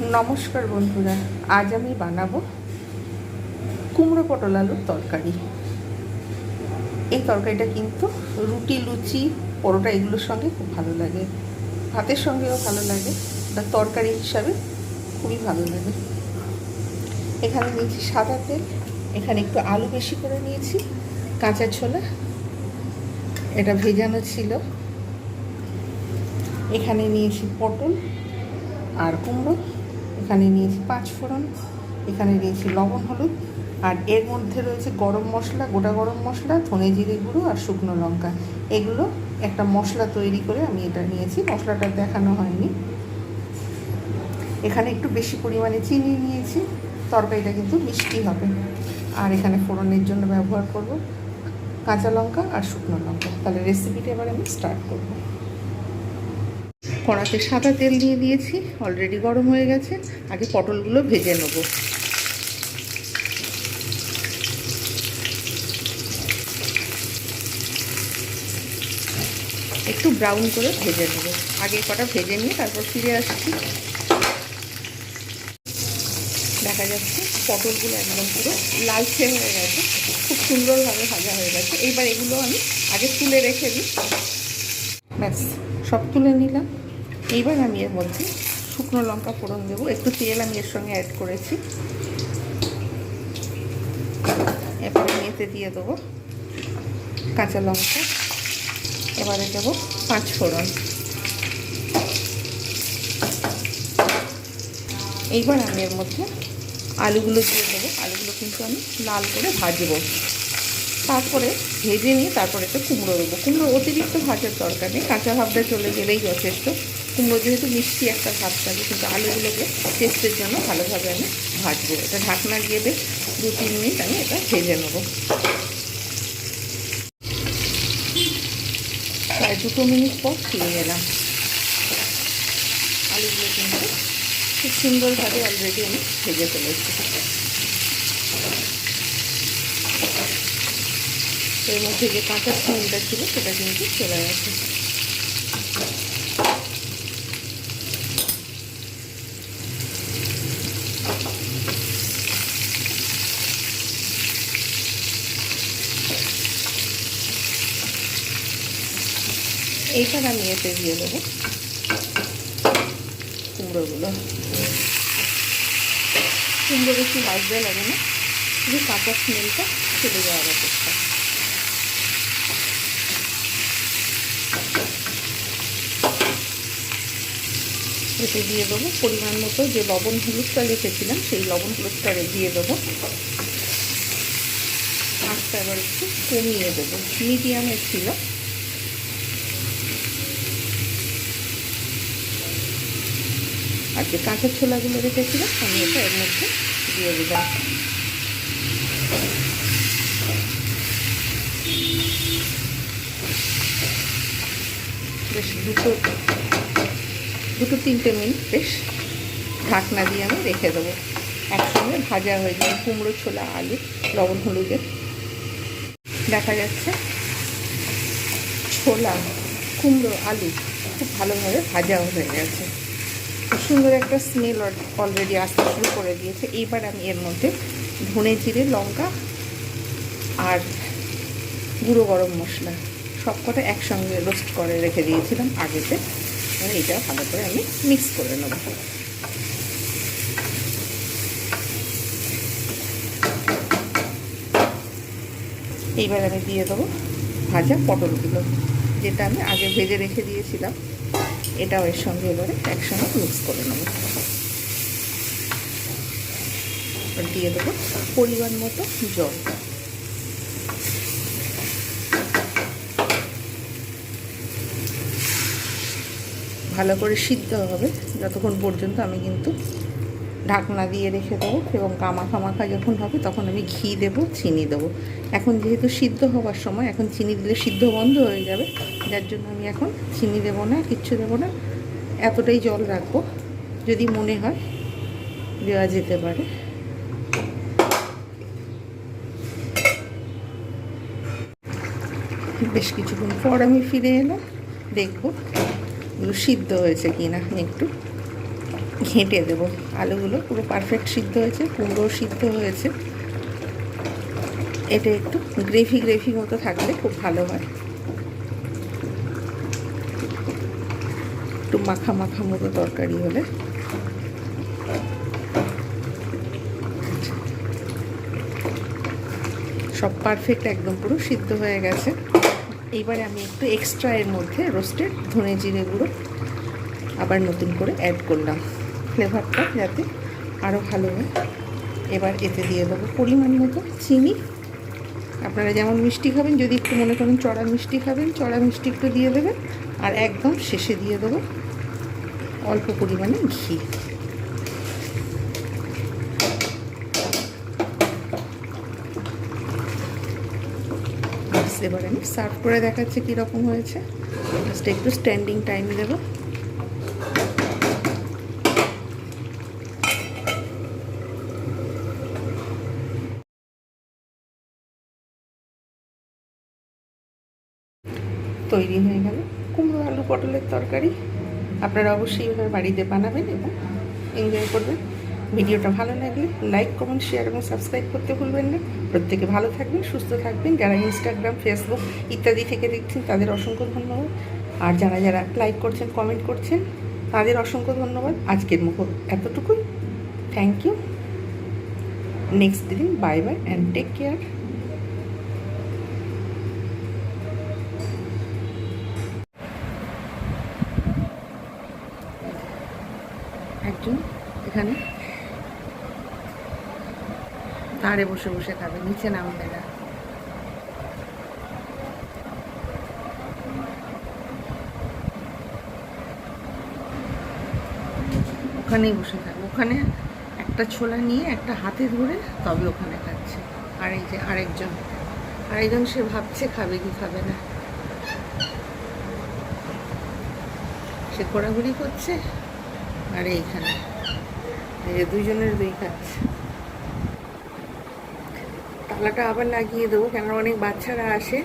নমস্কার বন্ধুরা, আজ আমি বানাবো কুমড়ো পটল আলুর তরকারি। এই তরকারিটা কিন্তু রুটি, লুচি, পরোটা এগুলোর সঙ্গে খুব ভালো লাগে। ভাতের সঙ্গেও ভালো লাগে, বা তরকারি হিসাবে খুবই ভালো লাগে। এখানে নিয়েছি সাদা তেল, এখানে একটু আলু বেশি করে নিয়েছি, কাঁচা ছোলা, এটা ভেজানো ছিল। এখানে নিয়েছি পটল আর কুমড়ো। এখানে নিয়েছি পাঁচ ফোড়ন, এখানে নিয়েছি লবণ, হলুদ, আর এর মধ্যে রয়েছে গরম মশলা, গোটা গরম মশলা, ধনে জিরে গুঁড়ো আর শুকনো লঙ্কা। এগুলো একটা মশলা তৈরি করে আমি এটা নিয়েছি, মশলাটা দেখানো হয়নি। এখানে একটু বেশি পরিমাণে চিনি নিয়েছি, তরকারিটা কিন্তু মিষ্টি হবে। আর এখানে ফোড়নের জন্য ব্যবহার করব কাঁচা লঙ্কা আর শুকনো লঙ্কা। তাহলে রেসিপিটা এবার আমি স্টার্ট করব। কড়াতে সাদা তেল দিয়ে দিয়েছি অলরেডি গরম হয়ে গেছে, আগে পটলগুলো ভেজে নেব। একটু ব্রাউন করে ভেজে নেব। আগে কটা ভেজে নিয়ে তারপর ফিরে আসছি। দেখা যাচ্ছে পটলগুলো একদম পুরো লালচে হয়ে গেছে, খুব সুন্দরভাবে ভাজা হয়ে গেছে। এইবার এগুলো আমি আগে তুলে রেখে দিই। ব্যাস, সব তুলে নিলাম। এইবার আমি এর মধ্যে শুকনো লঙ্কা ফোড়ন দেবো। একটু তেল আমি এর সঙ্গে অ্যাড করেছি। এরপরে মেতে দিয়ে দেবো কাঁচা লঙ্কা। এবারে দেবো পাঁচ ফোড়ন। এইবার আমি এর মধ্যে আলুগুলো দিয়ে দেবো। আলুগুলো কিন্তু আমি লাল করে ভাজবো। তারপরে ভেজে নিয়ে তারপরে একটা কুমড়ো দেবো। কুমড়ো অতিরিক্ত ভাজার দরকার নেই। কাঁচা ভাবটা চলে গেলেই যথেষ্ট। কুমড়ো যেহেতু মিষ্টি একটা ভাব থাকে, কিন্তু আলুগুলোকে টেস্টের জন্য ভালোভাবে আমি ভাজবো। এটা ঢাকনা দিয়ে বেশ দু তিন মিনিট আমি এটা ভেজে নেব। প্রায় দুটো মিনিট পর ফিরে গেলাম আলুগুলো কিন্তু খুব সুন্দরভাবে অলরেডি আমি ভেজে ফেলেছি। এর মধ্যে যে কাঁচা স্মেলটা ছিল, সেটা কিন্তু চলে গেছে। এইবার আমি এতে দিয়ে দেবো কুমড়োগুলো। কুমড়ো বেশি ভাজতে লাগে না, শুধু কাঁচা স্মেলটা চলে যাওয়ার অপেক্ষা। এতে দিয়ে দেবো পরিমাণ মতো যে লবণ হলুদটা রেখেছিলাম, সেই লবণ হলুদটা দিয়ে দেবো। আস্তে এবার একটু কমিয়ে দেবো। মিডিয়ামে ছিল। আর যে কাঁচা ছোলাগুলো রেখেছিলাম, আমি এটা এর মধ্যে দিয়ে দিলাম। বেশ, দুটো দুটো তিনটে মিনিট বেশ ঢাকনা দিয়ে আমি রেখে দেবো। একসঙ্গে ভাজা হয়ে যাবে কুমড়ো ছোলা, আলু, লবণ হলুদের দেখা যাচ্ছে ছোলা, কুমড়ো, আলু খুব ভালোভাবে ভাজা হয়ে গেছে। সুন্দর একটা স্মেল অলরেডি আসতে শুরু করে দিয়েছে। এইবার আমি এর মধ্যে ধনে জিরে, লঙ্কা আর গুঁড়ো গরম মশলা সব কটা একসঙ্গে রোস্ট করে রেখে দিয়েছিলাম আগেতে। আর এটা ভালো করে আমি মিক্স করে নেব। এইবার আমি দিয়ে দেবো ভাজা পটলগুলো, যেটা আমি আগে ভেজে রেখে দিয়েছিলাম। এটাও এর সঙ্গে এবারে একসঙ্গে মিক্স করে নেব। দিয়ে দেবো পরিমাণ মতো জল। ভালো করে সিদ্ধ হবে। যতক্ষণ পর্যন্ত আমি কিন্তু ঢাকনা দিয়ে রেখে দেবো এবং কামাখা মাখা যখন হবে তখন আমি ঘি দেবো, চিনি দেবো। এখন যেহেতু সিদ্ধ হওয়ার সময়, এখন চিনি দিলে সিদ্ধ বন্ধ হয়ে যাবে। যার জন্য আমি এখন চিনি দেবো না, কিচ্ছু দেবো না। এতটাই জল রাখব, যদি মনে হয় দেওয়া যেতে পারে। বেশ কিছুক্ষণ পর আমি ফিরে এলাম। দেখব সিদ্ধ হয়েছে কি না একটু। ঘেঁটে দেবো। আলুগুলো পুরো পারফেক্ট সিদ্ধ হয়েছে, পুরো সিদ্ধ হয়েছে। এটা একটু গ্রেভি গ্রেভি মতো থাকলে খুব ভালো হয়। একটু মাখা মাখা মতো তরকারি হলে। সব পারফেক্ট একদম পুরো সিদ্ধ হয়ে গেছে। এইবারে আমি একটু এক্সট্রা এর মধ্যে রোস্টেড ধনে জিরে গুঁড়ো আবার নতুন করে অ্যাড করলাম। ফ্লেভারটা যাতে আরও ভালো হয়। এবার এতে দিয়ে দেবো পরিমাণ মতো চিনি। আপনারা যেমন মিষ্টি খাবেন, যদি একটু মনে করেন চড়া মিষ্টি খাবেন, চড়া মিষ্টি একটু দিয়ে দেবেন। আর একদম শেষে দিয়ে দেবো অল্প পরিমাণে ঘি। এবার আমি সার্ভ করে দেখাচ্ছি কীরকম হয়েছে। জাস্ট একটু স্ট্যান্ডিং টাইম দেবো। তৈরি হয়ে গেল। কুমড়ো, আলু, পটলের তরকারি। আপনারা অবশ্যই এভাবে বাড়িতে বানাবেন এবং এনজয় করবেন। ভিডিওটা ভালো লাগলে লাইক কমেন্ট শেয়ার এবং সাবস্ক্রাইব করতে ভুলবেন না। প্রত্যেকে ভালো থাকবেন, সুস্থ থাকবেন। যারা ইনস্টাগ্রাম ফেসবুক ইত্যাদি থেকে দেখছেন, তাদের অসংখ্য ধন্যবাদ। আর যারা যারা লাইক করছেন কমেন্ট করছেন, তাদের অসংখ্য ধন্যবাদ। আজকের মুখ এতটুকুই। থ্যাংক ইউ নেক্সট দিন bye bye and take care এখানে। ধারে বসে বসে খাবে, নিচে নামবে না। ওখানেই বসে থাকবে ওখানে একটা ছোলা নিয়ে একটা হাতে ধরে তবে ওখানে খাচ্ছে। আর এই যে আরেকজন আরেকজন সে ভাবছে খাবে কি খাবে না। সে ঘোরাঘুরি করছে, আর এইখানে। এই যে দুজনের দুই খাচ্ছে তালাটা আবার লাগিয়ে দেবো কেন অনেক বাচ্চারা আসে।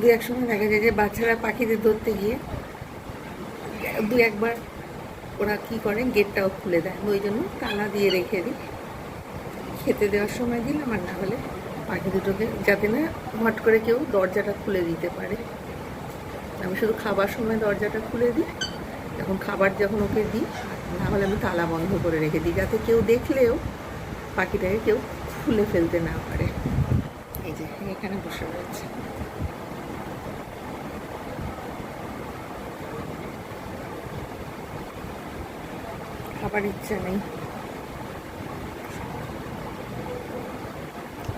দু এক সময় দেখা যায় যে বাচ্চারা পাখিদের ধরতে গিয়ে দু একবার ওরা কি করে, গেটটাও খুলে দেয়। ওই জন্য তালা দিয়ে রেখে দিই। খেতে দেওয়ার সময় দিলাম, আর না হলে পাখি দুটোকে যাতে না হট করে কেউ দরজাটা খুলে দিতে পারে। আমি শুধু খাবার সময় দরজাটা খুলে দিই। যখন খাবার যখন ওকে দিই না হলে আমি তালা বন্ধ করে রেখে দিই যাতে কেউ দেখলেও পাখিটাকে কেউ খুলে ফেলতে না পারে। এই যে এখানে বসে রয়েছে। খাবার ইচ্ছা নেই।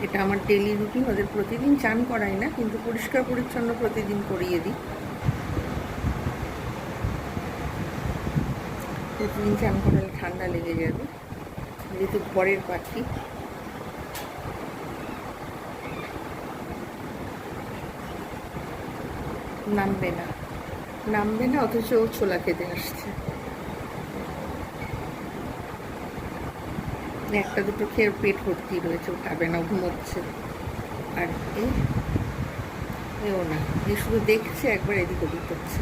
এটা আমার ডেলি রুটিন ওদের প্রতিদিন চান করাই না, কিন্তু পরিষ্কার পরিচ্ছন্ন প্রতিদিন করিয়ে দিই। প্রতিদিন চান করালে ঠান্ডা লেগে যাবে যেহেতু ঘরের পাখি। নামবে না। নামবে না, অথচ ও ছোলা খেতে আসছে। একটা দুটো খেয়ে পেট ভর্তি রয়েছে খাবে না ঘুমোচ্ছে। আর এও না। এ শুধু দেখছে, একবার এদিক ওদিক করছে।